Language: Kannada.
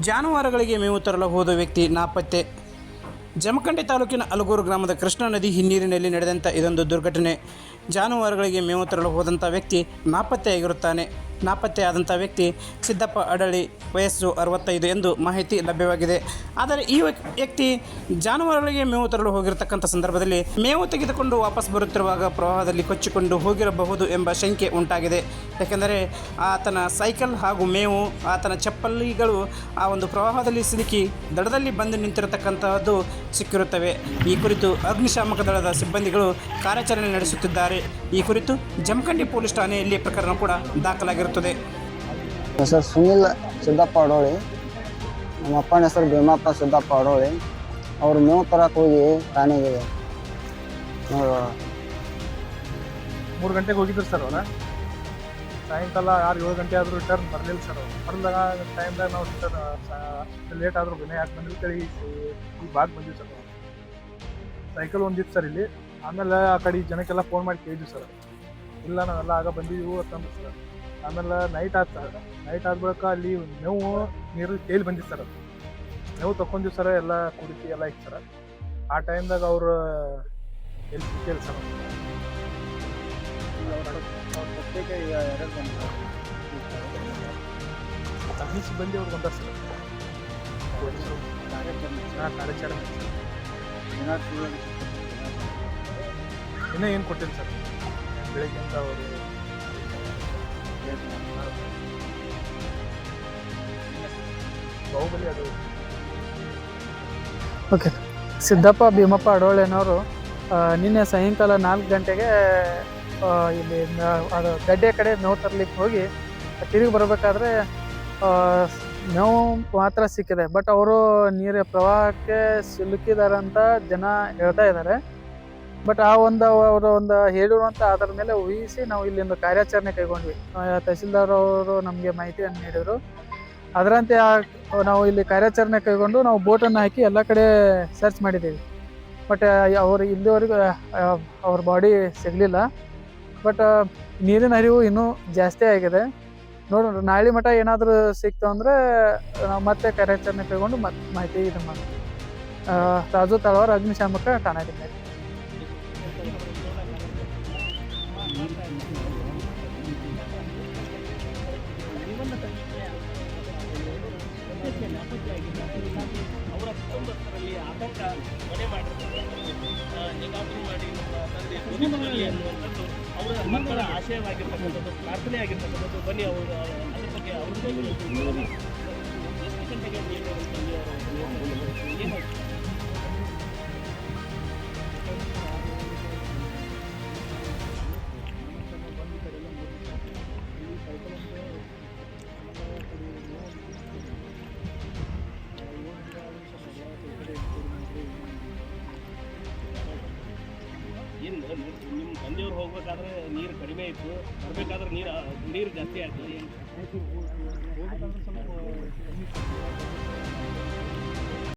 ಜಾನುವಾರುಗಳಿಗೆ ಮೇವು ತರಲು ಹೋದ ವ್ಯಕ್ತಿ ನಾಪತ್ತೆ. ಜಮಖಂಡಿ ತಾಲೂಕಿನ ಅಲಗೂರು ಗ್ರಾಮದ ಕೃಷ್ಣಾ ನದಿ ಹಿನ್ನೀರಿನಲ್ಲಿ ನಡೆದಂಥ ಇದೊಂದು ದುರ್ಘಟನೆ. ಜಾನುವಾರುಗಳಿಗೆ ಮೇವು ತರಲು ಹೋದಂಥ ವ್ಯಕ್ತಿ ನಾಪತ್ತೆಯಾಗಿರುತ್ತಾನೆ. ನಾಪತ್ತೆಯಾದಂಥ ವ್ಯಕ್ತಿ ಸಿದ್ದಪ್ಪ ಅಡಳಿ, ವಯಸ್ಸು ಅರವತ್ತೈದು ಎಂದು ಮಾಹಿತಿ ಲಭ್ಯವಾಗಿದೆ. ಆದರೆ ಈ ವ್ಯಕ್ತಿ ಜಾನುವಾರುಗಳಿಗೆ ಮೇವು ತರಲು ಹೋಗಿರತಕ್ಕಂಥ ಸಂದರ್ಭದಲ್ಲಿ ಮೇವು ತೆಗೆದುಕೊಂಡು ವಾಪಸ್ ಬರುತ್ತಿರುವಾಗ ಪ್ರವಾಹದಲ್ಲಿ ಕೊಚ್ಚಿಕೊಂಡು ಹೋಗಿರಬಹುದು ಎಂಬ ಶಂಕೆ ಉಂಟಾಗಿದೆ. ಯಾಕೆಂದರೆ ಆತನ ಸೈಕಲ್ ಹಾಗೂ ಮೇವು, ಆತನ ಚಪ್ಪಲಿಗಳು ಆ ಒಂದು ಪ್ರವಾಹದಲ್ಲಿ ಸಿಲುಕಿ ದಡದಲ್ಲಿ ಬಂದು ನಿಂತಿರತಕ್ಕಂತಹದ್ದು ಸಿಕ್ಕಿರುತ್ತವೆ. ಈ ಕುರಿತು ಅಗ್ನಿಶಾಮಕ ದಳದ ಸಿಬ್ಬಂದಿಗಳು ಕಾರ್ಯಾಚರಣೆ ನಡೆಸುತ್ತಿದ್ದಾರೆ. ಈ ಕುರಿತು ಜಮಖಂಡಿ ಪೊಲೀಸ್ ಠಾಣೆಯಲ್ಲಿ ಪ್ರಕರಣ ಕೂಡ ದಾಖಲಾಗಿರುತ್ತದೆ. ಹೆಸರು ಸುನಿಲ್ ಸಿದ್ದಪ್ಪ ಅಡೋಳಿ. ನಮ್ಮ ಅಪ್ಪನ ಹೆಸರು ಭೀಮಪ್ಪ ಸಿದ್ದಪ್ಪ ಅಡೋಳಿ. ಅವ್ರು ಮೇವು ತರಕ್ಕೆ ಹೋಗಿ ಠಾಣೆಗೆ ಮೂರು ಗಂಟೆಗೆ ಹೋಗಿದ್ರು ಸರ್ ಅವರ. ಸಾಯಂಕಾಲ ಆರು ಏಳು ಗಂಟೆ ಆದರೂ ರಿಟರ್ನ್ ಬರಲಿಲ್ಲ ಸರ್ ಅವರು. ಬರ್ದಾಗ ಟೈಮ್ದಾಗ ನಾವು ರಿಟರ್ನ್ ಲೇಟ್ ಆದರೂ ವಿನಯ ಯಾಕೆ ಬಂದಿಲ್ಲ ಕಡೆ ಈ ಬಾಗ್ ಬಂದಿವಿ ಸರ್ ಸೈಕಲ್ ಒಂದಿತ್ತು ಸರ್ ಇಲ್ಲಿ. ಆಮೇಲೆ ಆ ಕಡೆ ಈ ಜನಕ್ಕೆಲ್ಲ ಫೋನ್ ಮಾಡಿ ಕೇಳಿದ್ವಿ ಸರ್ ಇಲ್ಲ ನಾವೆಲ್ಲ ಆಗ ಬಂದಿದ್ದೀವಿ ಅಂತಂದ್ರು ಸರ್ ಆಮೇಲೆ ನೈಟ್ ಸರ್ ನೈಟ್ ಆದ ಬಳಿಕ ಅಲ್ಲಿ ಮೇವು, ನೀರು ತೇಲಿ ಬಂದಿತ್ತು ಸರ್ ಅದು ಮೇವು ತಗೊಂಡಿವಿ ಸರ್ ಎಲ್ಲ ಕುಡಿತಿ ಎಲ್ಲ ಇತ್ತು ಸರ ಆ ಟೈಮ್ದಾಗ ಅವರು ಎಲ್ಲಿ ಸಿಕ್ಕಿಲ್ಲ ಸರ್ ಅವ್ರು. ಅಗ್ನಿ ಸಿಬ್ಬಂದಿ ಅವ್ರು ಬಂದ ಸರ್ ಕಾರ್ಯಾಚರಣೆ ಇನ್ನೂ ಏನು ಕೊಟ್ಟಿಲ್ಲ ಸರ್ ಬೆಳಗ್ಗೆಯಿಂದ ಅವರು ಓಕೆ. ಸಿದ್ದಪ್ಪ, ಭೀಮಪ್ಪ ಅಡೋಳೆನವರು ನಿನ್ನೆ ಸಾಯಂಕಾಲ ನಾಲ್ಕು ಗಂಟೆಗೆ ಇಲ್ಲಿ ಅದು ಗಡ್ಡೆ ಕಡೆ ನೋವು ತರಲಿಕ್ಕೆ ಹೋಗಿ, ತಿರುಗಿ ಬರಬೇಕಾದ್ರೆ ನೋವು ಮಾತ್ರ ಸಿಕ್ಕಿದೆ. ಬಟ್ ಅವರು ನೀರಿನ ಪ್ರವಾಹಕ್ಕೆ ಸಿಲುಕಿದ್ದಾರೆ ಅಂತ ಜನ ಹೇಳ್ತಾ ಇದ್ದಾರೆ. ಬಟ್ ಆ ಒಂದು ಅವರು ಒಂದು ಹೇಳಿರುವಂಥ ಅದರ ಮೇಲೆ ಊಹಿಸಿ ನಾವು ಇಲ್ಲಿ ಒಂದು ಕಾರ್ಯಾಚರಣೆ ಕೈಗೊಂಡ್ವಿ. ತಹಸೀಲ್ದಾರ್ ಅವರು ನಮಗೆ ಮಾಹಿತಿಯನ್ನು ನೀಡಿದರು. ಅದರಂತೆ ನಾವು ಇಲ್ಲಿ ಕಾರ್ಯಾಚರಣೆ ಕೈಗೊಂಡು ನಾವು ಬೋಟನ್ನು ಹಾಕಿ ಎಲ್ಲ ಕಡೆ ಸರ್ಚ್ ಮಾಡಿದ್ದೀವಿ. ಬಟ್ ಅವರು ಇಲ್ಲಿವರೆಗೂ ಅವ್ರ ಬಾಡಿ ಸಿಗಲಿಲ್ಲ. ಬಟ್ ನೀರಿನ ಹರಿವು ಇನ್ನೂ ಜಾಸ್ತಿ ಆಗಿದೆ. ನೋಡೋಣ ನಾಳೆ ಮಠ ಏನಾದರೂ ಸಿಕ್ತು ಅಂದರೆ ನಾವು ಮತ್ತೆ ಕಾರ್ಯಾಚರಣೆ ಕೈಗೊಂಡು ಮತ್ತೆ ಮಾಹಿತಿ ಇದು ಮಾಡಿ ರಾಜು ತಳವಾರ, ಅಗ್ನಿಶಾಮಕ ಠಾಣೆಯಲ್ಲಿ ಅವರ ಕುಟುಂಬಸ್ಥರಲ್ಲಿ ಆತಂಕ ಮನೆ ಮಾಡಿರ್ತಾರೆ ಮಾಡಿ ಅನ್ನುವಂಥದ್ದು ಅವರ ಮಕ್ಕಳ ಆಶಯವಾಗಿರ್ತಕ್ಕಂಥದ್ದು ಪ್ರಾರ್ಥನೆ ಆಗಿರ್ತಕ್ಕಂಥದ್ದು ಬನ್ನಿ ಅವರು ಅದ್ರ ಬಗ್ಗೆ ಅವ್ರ ಏನು ನಿಮ್ಮ ತಂದೆಯವ್ರು ಹೋಗ್ಬೇಕಾದ್ರೆ ನೀರು ಕಡಿಮೆ ಇತ್ತು. ಬರಬೇಕಾದ್ರೆ ನೀರು ನೀರು ಜಾಸ್ತಿ ಆಯ್ತು.